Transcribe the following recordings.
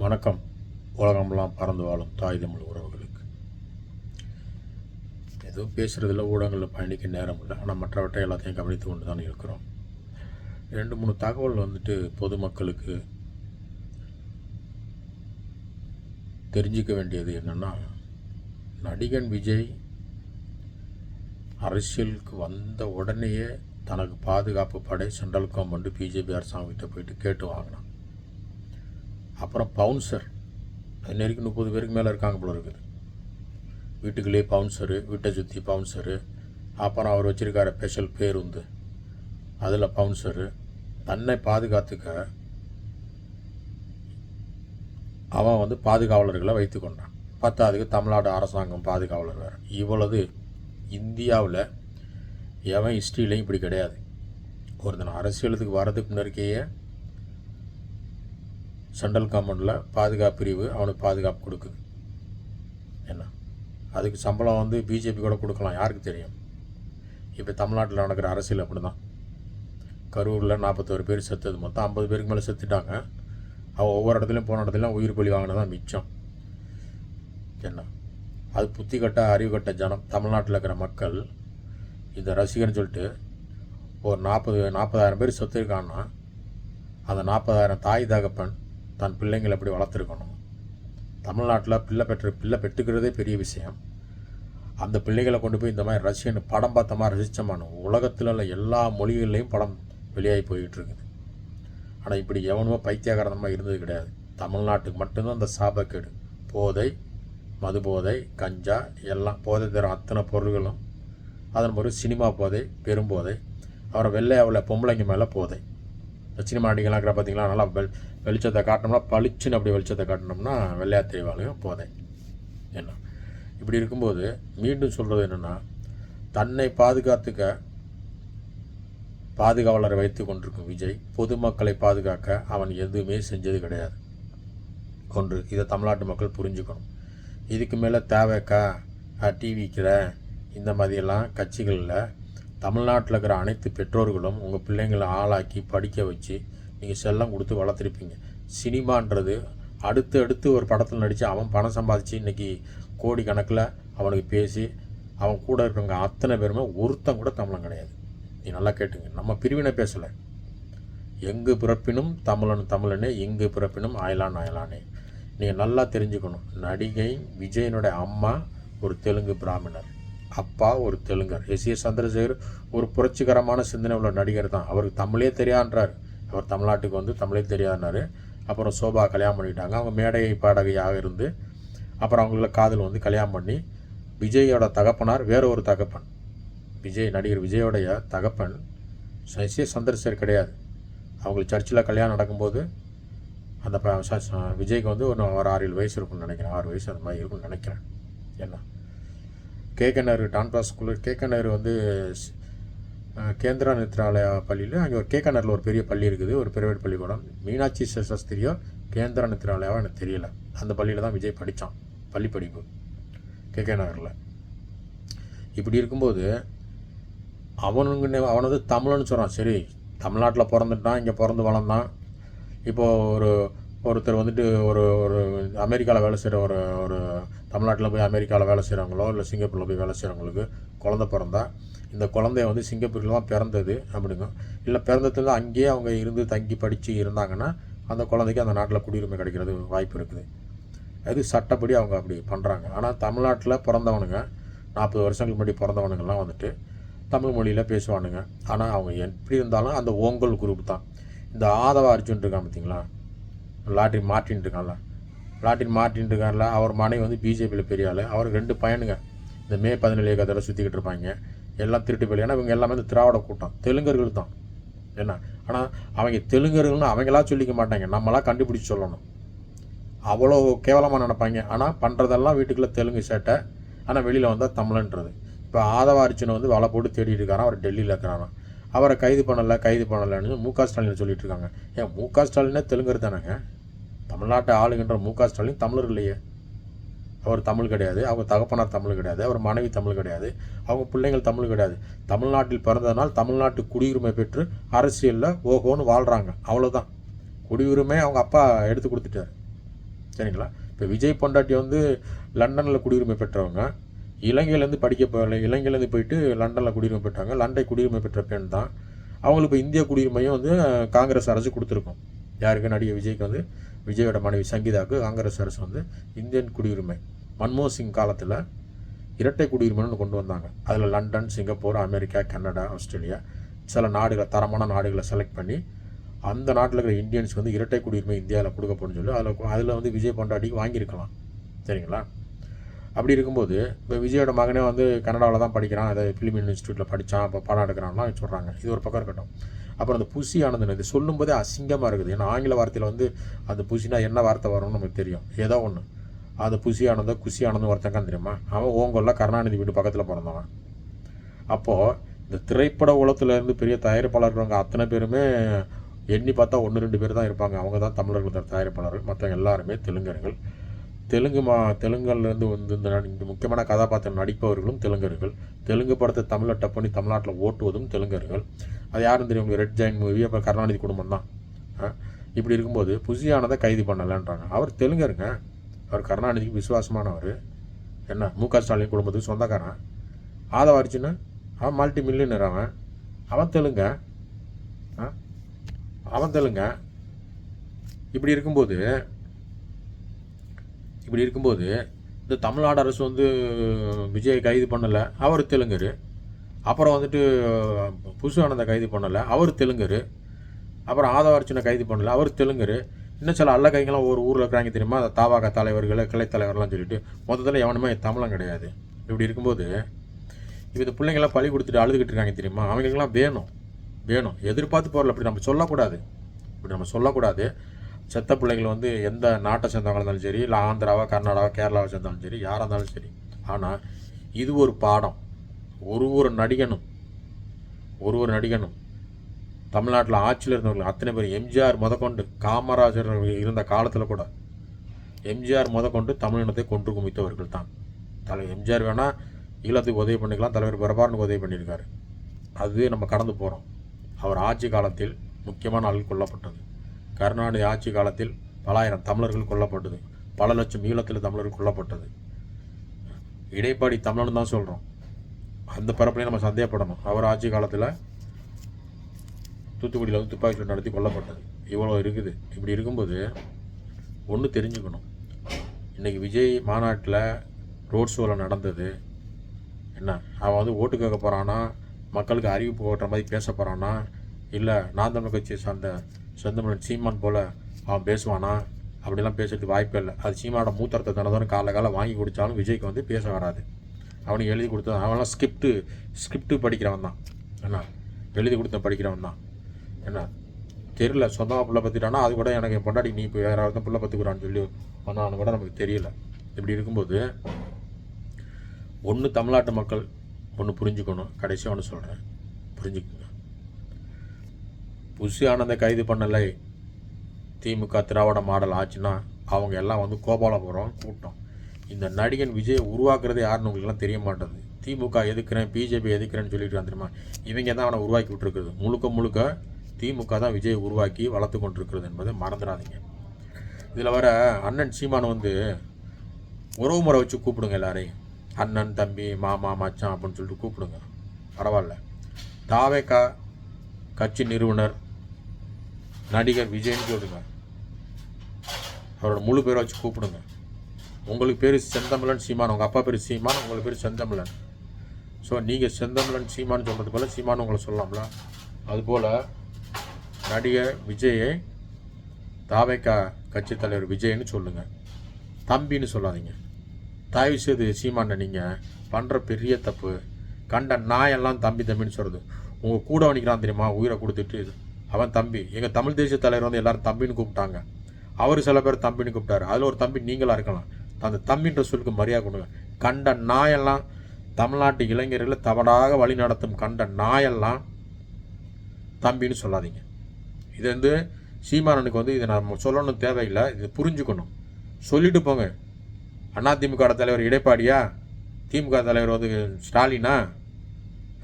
வணக்கம். உலகமெல்லாம் பறந்து வாழும் தாய் தமிழ் உறவுகளுக்கு. ஏதோ பேசுகிறதுல ஊடகங்களில் பயணிக்க நேரம் இல்லை. ஆனால் மற்றவற்றை எல்லாத்தையும் கவனித்து கொண்டு தான் இருக்கிறோம். ரெண்டு மூணு தகவல் வந்துட்டு பொதுமக்களுக்கு தெரிஞ்சிக்க வேண்டியது என்னென்னா நடிகன் விஜய் அரசியலுக்கு வந்த உடனேயே தனக்கு பாதுகாப்பு படை சென்ட்ரல் கவர்மெண்ட் பிஜேபி அரசாங்கத்திட்ட போயிட்டு கேட்டு வாங்கினான். அப்புறம் பவுன்சர் இன்ன வரைக்கும் முப்பது பேருக்கு மேலே இருக்காங்க போல இருக்குது. வீட்டுக்குள்ளேயே பவுன்சரு வீட்டை சுற்றி பவுன்சரு அப்புறம் அவர் வச்சுருக்கார ஸ்பெஷல் பேருந்து. அதில் பவுன்சரு தன்னை பாதுகாத்துக்க அவன் வந்து பாதுகாவலர்களை வைத்து கொண்டான். பத்தாவதுக்கு தமிழ்நாடு அரசாங்கம் பாதுகாவலர் வேறு. இவ்வளவு இந்தியாவில் எவன் ஹிஸ்ட்ரியிலையும் இப்படி கிடையாது. ஒருத்தன் அரசியலுக்கு வர்றதுக்கு முன்னருக்கையே சென்ட்ரல் கவர்மெண்ட்டில் பாதுகாப்பு பிரிவு அவனுக்கு பாதுகாப்பு கொடுக்குது. என்ன? அதுக்கு சம்பளம் வந்து பிஜேபி கூட கொடுக்கலாம் யாருக்கு தெரியும்? இப்போ தமிழ்நாட்டில் நடக்கிற அரசியல் அப்படி தான் கரூரில் நாற்பத்தோரு பேர் செத்தது மொத்தம் ஐம்பது பேருக்கு மேலே செத்துட்டாங்க. அவன் ஒவ்வொரு இடத்துலையும் போன இடத்துலையும் உயிர் பலி வாங்கினதான் மிச்சம். என்ன? அது புத்தி கட்ட அறிவு கட்ட ஜனம். தமிழ்நாட்டில் இருக்கிற மக்கள் இந்த ரசிகர்னு சொல்லிட்டு ஒரு நாற்பது நாற்பதாயிரம் பேர் சொத்து இருக்கான்னா அந்த நாற்பதாயிரம் தாய் தகப்பன் தன் பிள்ளைங்களை எப்படி வளர்த்துருக்கணும்? தமிழ்நாட்டில் பிள்ளை பெற்று பிள்ளை பெற்றுக்கிறதே பெரிய விஷயம். அந்த பிள்ளைகளை கொண்டு போய் இந்த மாதிரி ரஷ்யன் படம் பார்த்த மாதிரி ரசித்தமான உலகத்தில் உள்ள எல்லா மொழிகள்லையும் படம் வெளியாகி போயிட்டு இருக்குது ஆனால் இப்படி எவனுமோ பைத்தியகாரதமாக இருந்தது கிடையாது. தமிழ்நாட்டுக்கு மட்டும்தான் அந்த சாபக்கேடு. போதை மது போதை கஞ்சா எல்லாம் போதை தரும் அத்தனை பொருள்களும் அதன் பிறகு சினிமா போதை பெரும்போதை அப்புறம் வெள்ளையாவில் பொம்பளைங்க மேலே போதை. இந்த சினிமா இருக்கிற பார்த்தீங்களா நல்லா வெள் வெளிச்சத்தை காட்டினோம்னா பளிச்சுன்னு அப்படி வெளிச்சத்தை காட்டினோம்னா வெள்ளையா தெரிவாலையும் போதை. என்ன? இப்படி இருக்கும்போது மீண்டும் சொல்கிறது என்னென்னா தன்னை பாதுகாத்துக்க பாதுகாவலரை வைத்து கொண்டிருக்கும் விஜய் பொதுமக்களை பாதுகாக்க அவன் எதுவுமே செஞ்சது கிடையாது. ஒன்று இதை தமிழ்நாட்டு மக்கள் புரிஞ்சுக்கணும். இதுக்கு மேலே தேவைக்கா? டிவிக்கிற இந்த மாதிரியெல்லாம் கட்சிகளில் தமிழ்நாட்டில் இருக்கிற அனைத்து பெற்றோர்களும் உங்கள் பிள்ளைங்களை ஆளாக்கி படிக்க வச்சு நீங்கள் செல்லம் கொடுத்து வளர்த்துருப்பீங்க. சினிமான்றது அடுத்து அடுத்து ஒரு படத்தில் நடித்து அவன் பணம் சம்பாதிச்சு இன்றைக்கி கோடி கணக்கில் அவனுக்கு பேசி அவன் கூட இருக்கிறவங்க அத்தனை பேருமே ஒருத்தன் கூட தமிழன் கிடையாது. நீ நல்லா கேட்டுங்க. நம்ம பிரிவினை பேசலை. எங்கு பிறப்பினும் தமிழன் தமிழனே எங்கு பிறப்பினும் ஆயலான் ஆயலானே நீங்கள் நல்லா தெரிஞ்சுக்கணும். நடிகை விஜயனுடைய அம்மா ஒரு தெலுங்கு பிராமணர். அப்பா ஒரு தெலுங்கர். எஸ். ஏ. சந்திரசேகர் ஒரு புரட்சிகரமான சிந்தனை உள்ள நடிகர் தான். அவருக்கு தமிழே தெரியான்றார் அவர் தமிழ்நாட்டுக்கு வந்து தமிழே தெரியாதுனாரு அப்புறம் சோபா கல்யாணம் பண்ணிட்டாங்க. அவங்க மேடை பாடகையாக இருந்து அப்புறம் அவங்கள காதல் வந்து கல்யாணம் பண்ணி விஜயோட தகப்பனார் வேற ஒரு தகப்பன். விஜய் நடிகர் விஜயோடைய தகப்பன் எஸ். ஏ. சந்திரசேகர் கிடையாது. அவங்களுக்கு சர்ச்சில் கல்யாணம் நடக்கும்போது அந்த ப- ச- விஜய்க்கு வந்து ஒன்று ஒரு ஆறு ஏழு வயசு இருக்கும்னு நினைக்கிறேன். ஆறு வயசு அந்த மாதிரி இருக்கும்னு நினைக்கிறேன். என்ன? கேகனர் டான்பா ஸ்கூலில் கேகனர் வந்து கேந்திரா நேத்ராலயா பள்ளியில் அங்கே ஒரு கேகனரில் ஒரு பெரிய பள்ளி இருக்குது ஒரு பிரைவேட் பள்ளிக்கூடம். மீனாட்சி ச- சாஸ்திரியோ கேந்திரா நேத்ராலயாவோ எனக்கு தெரியல. அந்த பள்ளியில் தான் விஜய் படித்தான் பள்ளி படிப்பு கேகே நகரில் இப்படி இருக்கும்போது அவனுங்க அவன் வந்து தமிழன்னு சொல்கிறான் சரி தமிழ்நாட்டில் பிறந்துட்டான் இங்கே பிறந்து வளர்ந்தான். இப்போது ஒரு ஒருத்தர் வந்துட்டு ஒரு ஒரு அமெரிக்காவில் வேலை செய்கிற ஒரு ஒரு தமிழ்நாட்டில் போய் அமெரிக்காவில் வேலை செய்கிறவங்களோ இல்லை சிங்கப்பூரில் போய் வேலை செய்கிறவங்களுக்கு குழந்த பிறந்தா இந்த குழந்தைய வந்து சிங்கப்பூரில் தான் பிறந்தது அப்படிங்க. இல்லை பிறந்ததுல அங்கேயே அவங்க இருந்து தங்கி படித்து இருந்தாங்கன்னா அந்த குழந்தைக்கு அந்த நாட்டில் குடியுரிமை கிடைக்கிறது வாய்ப்பு இருக்குது. அது சட்டப்படி அவங்க அப்படி பண்ணுறாங்க ஆனால் தமிழ்நாட்டில் பிறந்தவனுங்க நாற்பது வருஷங்களுக்கு முன்னாடி பிறந்தவனுங்கெல்லாம் வந்துட்டு தமிழ் மொழியில் பேசுவானுங்க. ஆனால் அவங்க எப்படி இருந்தாலும் அந்த ஓங்கல் குரூப் தான். இந்த ஆதவ அர்ஜுன் இருக்கான் பார்த்தீங்களா லாட்டின் மார்ட்டின் இருக்கான்ல. லாட்டின் மார்ட்டின் இருக்கான்ல அவர் மனைவி வந்து பிஜேபியில் பெரிய ஆள். அவருக்கு ரெண்டு பையனுங்க. இந்த மே பதினேழு கதை சுற்றிக்கிட்டு இருப்பாங்க. எல்லாம் திருட்டு போய் ஏன்னா இவங்க எல்லாமே இந்த திராவிட கூட்டம். தெலுங்கர்கள் தான். என்ன? ஆனால் அவங்க தெலுங்கர்கள்னு அவங்களா சொல்லிக்க மாட்டாங்க. நம்மளாம் கண்டுபிடிச்சி சொல்லணும். அவ்வளோ கேவலமாக நினைப்பாங்க. ஆனால் பண்ணுறதெல்லாம் வீட்டுக்குள்ளே தெலுங்கு சேட்டை. ஆனால் வெளியில் வந்தால் தமிழன்றது. இப்போ ஆதவ வந்து வலை போட்டு தேடிட்டு இருக்காராம். அவர் டெல்லியில் இருக்கிறாராம். அவரை கைது பண்ணலை கைது பண்ணலைன்னு மு க ஸ்டாலின் சொல்லிட்டு இருக்காங்க. ஏன் மு க ஸ்டாலினே தெலுங்கர் தானேங்க? தமிழ்நாட்டை ஆளுகின்ற மு க ஸ்டாலின் தமிழர் இல்லையே. அவர் தமிழ் கிடையாது. அவங்க தகப்பனார் தமிழ் கிடையாது. அவர் மனைவி தமிழ் கிடையாது. அவங்க பிள்ளைங்கள் தமிழ் கிடையாது. தமிழ்நாட்டில் பிறந்ததனால் தமிழ்நாட்டு குடியுரிமை பெற்று அரசியலில் ஓஹோன்னு வாழ்கிறாங்க அவ்வளோதான் குடியுரிமை அவங்க அப்பா எடுத்து கொடுத்துட்டாரு. சரிங்களா? இப்போ விஜய் பொண்டாட்டி வந்து லண்டனில் குடியுரிமை பெற்றவங்க. இலங்கையிலேருந்து படிக்க போகல இலங்கையிலேருந்து போயிட்டு லண்டனில் குடியுரிமை பெற்றாங்க லண்டன் குடியுரிமை பெற்ற பெண் தான். அவங்களுக்கு இப்போ இந்திய குடியுரிமையும் வந்து காங்கிரஸ் அரசு கொடுத்துருக்கோம். யாருக்கு? நடிகை விஜய்க்கு வந்து. விஜயோட மனைவி சங்கீதாவுக்கு காங்கிரஸ் அரசு வந்து இந்தியன் குடியுரிமை மன்மோகன் சிங் காலத்தில் இரட்டை குடியுரிமைன்னு கொண்டு வந்தாங்க. அதில் London Singapore America Canada Australia சில நாடுகளை தரமான நாடுகளை செலக்ட் பண்ணி அந்த நாட்டில் இருக்கிற இந்தியன்ஸ்க்கு வந்து இரட்டை குடியுரிமை இந்தியாவில் கொடுக்கப்படும் சொல்லி அதில் அதில் வந்து விஜய் பொண்டாட்டிக்கு வாங்கியிருக்கலாம். சரிங்களா? அப்படி இருக்கும்போது இப்போ விஜயோட மகனே வந்து கனடாவில் தான் படிக்கிறான். அதை ஃபிலிம் இன்ஸ்டியூட்டில் படித்தான் அப்போ படம் எடுக்கிறான்லாம் சொல்கிறாங்க இது ஒரு பக்கம் இருக்கட்டும். அப்புறம் அந்த புசி ஆனந்தன் இது சொல்லும்போதே அசிங்கமாக இருக்குது. ஏன்னா ஆங்கில வார்த்தையில் வந்து அந்த புசினா என்ன வார்த்தை வரும்னு நமக்கு தெரியும். ஏதோ ஒன்று அது புசி ஆனந்தம் குசி ஆனந்தம் தெரியுமா? அவன் ஓங்கொல்ல கருணாநிதி வீட்டு பக்கத்தில் பிறந்தவன். அப்போது இந்த திரைப்பட உலகத்துலேருந்து பெரிய தயாரிப்பாளர்கள் அத்தனை பேருமே எண்ணி பார்த்தா ஒன்று ரெண்டு பேர் தான் இருப்பாங்க. அவங்க தான் தமிழர்கள் தயாரிப்பாளர்கள். மற்றவங்க எல்லாருமே தெலுங்கர்கள். தெலுங்கு மா தெலுங்குலேருந்து வந்து இந்த இந்த முக்கியமான கதாபாத்திரம் நடிப்பவர்களும் தெலுங்கர்கள். தெலுங்கு படத்தை தமிழை டப் பண்ணி தமிழ்நாட்டில் ஓட்டுவதும் தெலுங்கர்கள். அது யாரும் தெரியும் உங்களுக்கு? ரெட் ஜாயின் மூவி அப்புறம் கருணாநிதி குடும்பம் தான். ஆ? இப்படி இருக்கும்போது புசியானதை கைது பண்ணலைன்றாங்க. அவர் தெலுங்கருங்க. அவர் கருணாநிதிக்கு விசுவாசமானவர். என்ன? மு க ஸ்டாலின் குடும்பத்துக்கு சொந்தக்காரன். ஆதவாரிச்சுன்னா அவன் மல்டி மில்லியனர் அவன். அவன் தெலுங்க. ஆ? அவன் தெலுங்க. இப்படி இருக்கும்போது இப்படி இருக்கும்போது இந்த தமிழ்நாடு அரசு வந்து விஜயை கைது பண்ணலை. அவர் தெலுங்கர். அப்புறம் வந்துட்டு புதுசு ஆனந்த கைது பண்ணலை. அவர் தெலுங்கர். அப்புறம் ஆதவர்ச்சனை கைது பண்ணலை. அவர் தெலுங்கர். இன்னும் சில அல்ல கைங்கெல்லாம் ஒரு ஊரில் இருக்கிறாங்க தெரியுமா? அந்த தாவாக தலைவர்கள் கிளை தலைவர்லாம் சொல்லிட்டு மொத்தத்தில் எவனுமே தமிழன் கிடையாது. இப்படி இருக்கும்போது இப்போ இந்த பிள்ளைங்களாம் பழி கொடுத்துட்டு அழுதுகிட்டு இருக்காங்க தெரியுமா? அவங்களுக்கெல்லாம் வேணும். வேணும். எதிர்பார்த்து போகிறல அப்படி நம்ம சொல்லக்கூடாது. இப்படி நம்ம சொல்லக்கூடாது. செத்த பிள்ளைகள் வந்து எந்த நாட்டை சேர்ந்தவங்க இருந்தாலும் சரி இல்லை ஆந்திராவா கர்நாடகா கேரளாவை சேர்ந்தாலும் சரி யாராக இருந்தாலும் சரி. ஆனால் இது ஒரு பாடம். ஒரு ஒரு நடிகனும் ஒரு ஒரு நடிகனும் தமிழ்நாட்டில் ஆட்சியில் இருந்தவர்கள் அத்தனை பேர் எம்ஜிஆர் முதற்கொண்டு காமராஜர் இருந்த காலத்தில் கூட எம்ஜிஆர் முதற்கொண்டு தமிழினத்தை கொன்று குமித்தவர்கள் தான். தலைவர் எம்ஜிஆர் வேணால் ஈழத்துக்கு உதவி பண்ணிக்கலாம் தலைவர் பிரபாரனுக்கு உதவி பண்ணியிருக்காரு. அது நம்ம கடந்து போகிறோம் அவர் ஆட்சி காலத்தில் முக்கியமான ஆள் கொல்லப்பட்டது. கருணாநிதி ஆட்சி காலத்தில் பலாயிரம் தமிழர்கள் கொல்லப்பட்டது. பல லட்சம் ஈழத்தில் தமிழர்கள் கொல்லப்பட்டது. இடைப்பாடி தமிழன் தான் சொல்கிறோம் அந்த பரப்புலையும் நம்ம சந்தேகப்படணும். அவர் ஆட்சி காலத்தில் தூத்துக்குடியில் வந்து துப்பாக்கி சூடு நடத்தி கொல்லப்பட்டது. இவ்வளோ இருக்குது. இப்படி இருக்கும்போது ஒன்று தெரிஞ்சுக்கணும். இன்றைக்கி விஜய் மாநாட்டில் ரோட் ஷோவில் நடந்தது என்ன? அவன் வந்து ஓட்டு கேட்க போகிறானா மக்களுக்கு அறிவிப்பு ஓட்டுற மாதிரி பேச போகிறானா இல்லை நான் தமிழ் கட்சியை சார்ந்த செந்தமிழன் சீமான் போல் அவன் பேசுவானா? அப்படிலாம் பேசுறதுக்கு வாய்ப்பே இல்லை. அது சீமானோட மூத்தரத்தை தினதோறும் காலை காலை வாங்கி குடித்தாலும் விஜய்க்கு வந்து பேச வராது. அவனுக்கு எழுதி கொடுத்த அவன்லாம் ஸ்கிரிப்டு ஸ்கிரிப்டு படிக்கிறவன் தான். என்ன எழுதி கொடுத்த படிக்கிறவன் தான். என்ன தெரியல சொந்தமாக புள்ள பற்றிட்டானா அது கூட எனக்கு என் பொண்டாட்டி நீ இப்போ யாராவது தான் புள்ள பற்றுக்குறான்னு சொல்லி பண்ணான்னு கூட நமக்கு தெரியல. இப்படி இருக்கும்போது ஒன்று தமிழ்நாட்டு மக்கள் ஒன்று புரிஞ்சுக்கணும். கடைசியாக ஒன்று சொல்கிறேன் புரிஞ்சுக்கோங்க. புஷி ஆனந்தை கைது பண்ணலை. திமுக திராவிட மாடல் ஆச்சுன்னா அவங்க எல்லாம் வந்து கோபாலபுரம் கூட்டம் இந்த நடிகன் விஜய் உருவாக்குறது யாருன்னு உங்களுக்குலாம் தெரிய மாட்டேது திமுக எதுக்குறேன் பிஜேபி எதுக்குறேன்னு சொல்லிட்டு தெரியுமா இவங்க தான் அவனை உருவாக்கி விட்டுருக்குறது. முழுக்க முழுக்க திமுக தான் விஜயை உருவாக்கி வளர்த்து கொண்டிருக்கிறது என்பதை மறந்துடாதீங்க. இதில் வர அண்ணன் சீமான் வந்து உறவு முறை வச்சு கூப்பிடுங்க எல்லாரையும். அண்ணன் தம்பி மாமா மச்சான் அப்படின்னு சொல்லிட்டு கூப்பிடுங்க. பரவாயில்ல. தாவேக்கா கட்சி நிறுவனர் நடிகர் விஜய்னு சொல்லுங்க. அவரோட முழு பேரை வச்சு கூப்பிடுங்க. உங்களுக்கு பேர் செந்தமிழன் சீமான் உங்கள் அப்பா பேர் சீமான் உங்களுக்கு பேர் செந்தமிழன். ஸோ நீங்கள் செந்தமிழன் சீமான் சொல்கிறது போல் சீமான் உங்களை சொல்லலாம்ல. அதுபோல் நடிகர் விஜயை தாவேக்கா கட்சி தலைவர் விஜய்னு சொல்லுங்கள் தம்பின்னு சொல்லாதீங்க. தயவு செய்து சீமான நீங்கள் பண்ணுற பெரிய தப்பு. கண்ட நாயெல்லாம் தம்பி தம்பின்னு சொல்கிறது உங்கள் கூட வணிக்கிறான் தெரியுமா? உயிரை கொடுத்துட்டு அவன் தம்பி. எங்கள் தமிழ் தேசிய தலைவர் வந்து எல்லோரும் தம்பின்னு கூப்பிட்டாங்க. அவர் சில பேர் தம்பின்னு கூப்பிட்டாரு. அதில் ஒரு தம்பி நீங்களாக இருக்கலாம். அந்த தம்பின்ற சொல்லுக்கு மரியாதை கொடுங்க. கண்ட நாயெல்லாம் தமிழ்நாட்டு இளைஞர்களை தவறாக வழி நடத்தும் கண்ட நாயெல்லாம் தம்பின்னு சொல்லாதீங்க. இது வந்து சீமானனுக்கு வந்து இதை நம்ம சொல்லணும் தேவையில்லை. இது புரிஞ்சுக்கணும். சொல்லிட்டு போங்க. அதிமுக தலைவர் இடைப்பாடியா? திமுக தலைவர் வந்து ஸ்டாலினா?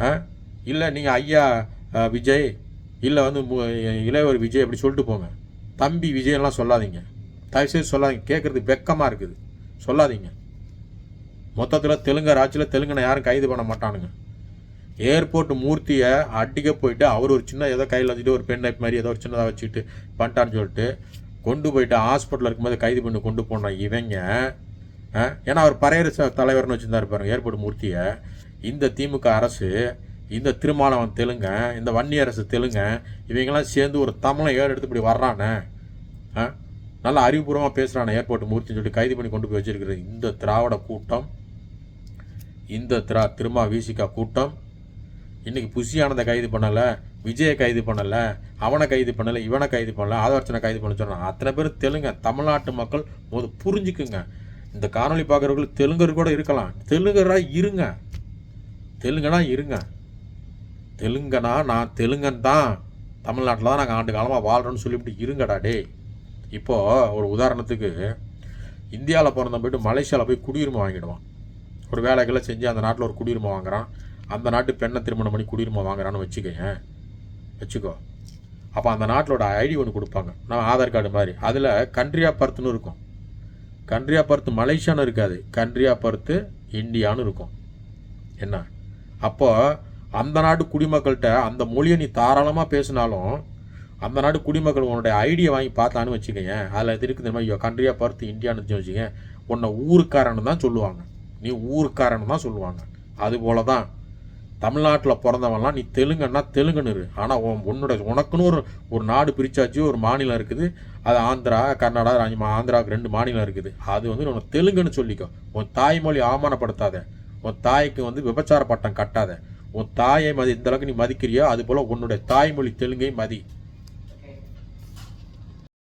ஆ? இல்லை நீங்கள் ஐயா விஜய்? இல்லை வந்து மு- இளையவர் விஜய் அப்படி சொல்லிட்டு போங்க. தம்பி விஜயெல்லாம் சொல்லாதீங்க. தயவுசெய்து சொல்லாதீங்க. கேட்குறது வெக்கமாக இருக்குது. சொல்லாதீங்க. மொத்தத்தில் தெலுங்கு ராட்சியில் தெலுங்கனை யாரும் கைது பண்ண மாட்டானுங்க. ஏர்போர்ட் மூர்த்தியை அடிக்க போயிட்டு அவர் ஒரு சின்ன ஏதோ கையில் வச்சுட்டு ஒரு பென் மாதிரி ஏதோ ஒரு சின்னதாக வச்சுக்கிட்டு பண்ணிட்டான்னு சொல்லிட்டு கொண்டு போயிட்டு ஹாஸ்பிட்டலில் இருக்கும்போது கைது பண்ணி கொண்டு போன இவங்க ஆ, ஏன்னா அவர் பறையர் தலைவர்னு வச்சுருந்தாரு பாருங்க ஏர்போர்ட் மூர்த்தியை. இந்த திமுக அரசு இந்த திருமாவளவன் தெலுங்க இந்த வன்னி அரசு தெலுங்க இவங்கெல்லாம் சேர்ந்து ஒரு தமிழை ஏறு எடுத்து இப்படி வர்றானே ஆ? நல்லா அறிவுபூர்வமாக பேசுகிறானே ஏர்போர்ட் மூர்த்தின்னு சொல்லி கைது பண்ணி கொண்டு போய் வச்சிருக்கிற இந்த திராவிட கூட்டம் இந்த திரா திருமா விசிகா கூட்டம் இன்னைக்கு புஷியானதை கைது பண்ணலை விஜயை கைது பண்ணலை அவனை கைது பண்ணலை இவனை கைது பண்ணலை ஆதவர்ச்சனை கைது பண்ண சொன்னான் அத்தனை பேர் தெலுங்க தமிழ்நாட்டு மக்கள் போது புரிஞ்சுக்குங்க. இந்த காணொலி பார்க்குறவர்கள் தெலுங்கர் கூட இருக்கலாம். தெலுங்கராக இருங்க. தெலுங்கனா இருங்க. தெலுங்கனா நான் தெலுங்கன் தான் தமிழ்நாட்டில் தான் நாங்கள் ஆண்டு காலமாக வாழ்கிறோன்னு சொல்லிவிட்டு இருங்கடா டேய். இப்போது ஒரு உதாரணத்துக்கு இந்தியாவில் பிறந்த போயிட்டு மலேசியாவில் போய் குடியுரிமை வாங்கிடுவான். ஒரு வேலைகளை செஞ்சு அந்த நாட்டில் ஒரு குடியுரிமை வாங்குறான். அந்த நாட்டு பெண்ணை திருமணம் பண்ணி குடியுரிமை வாங்குறான்னு வச்சுக்கோங்க. வச்சுக்கோ. அப்போ அந்த நாட்டிலோட ஐடி ஒன்று கொடுப்பாங்க. நான் ஆதார் கார்டு மாதிரி. அதில் கண்ட்ரியா பர்த்துன்னு இருக்கும். கண்ட்ரியா பர்த் மலேசியான்னு இருக்காது. கண்ட்ரியா பர்த்து இந்தியான்னு இருக்கும். என்ன? அப்போது அந்த நாட்டு குடிமக்கள்கிட்ட அந்த மொழியை நீ தாராளமாக பேசினாலும் அந்த நாடு குடிமக்கள் உன்னுடைய ஐடியை வாங்கி பார்த்தான்னு வச்சுக்கோங்க. அதில் இது இருக்குது இந்த மாதிரி கண்ட்ரியா பார்த்து இந்தியான்னு வச்சுக்கோங்க. உன்னை ஊருக்காரன்னு தான் சொல்லுவாங்க. நீ ஊருக்காரன்னு தான் சொல்லுவாங்க. அது போல தான் தமிழ்நாட்டில் பிறந்தவன்லாம் நீ தெலுங்குன்னா தெலுங்குன்னு இரு. ஆனால் உன்னோட உனக்குன்னு ஒரு ஒரு நாடு பிரித்தாச்சு ஒரு மாநிலம் இருக்குது. அது ஆந்திரா கர்நாடகா ராஜ்மா ஆந்திராவுக்கு ரெண்டு மாநிலம் இருக்குது. அது வந்து உன்னை தெலுங்குன்னு சொல்லிக்கோ. உன் தாய்மொழி அவமானப்படுத்தாத. உன் தாய்க்கு வந்து விபச்சார பட்டம் கட்டாத. உன் தாயை மதி இந்த அளவுக்கு நீ மதிக்கிறியோ அது போல் உன்னுடைய தாய்மொழி தெலுங்கை மதி.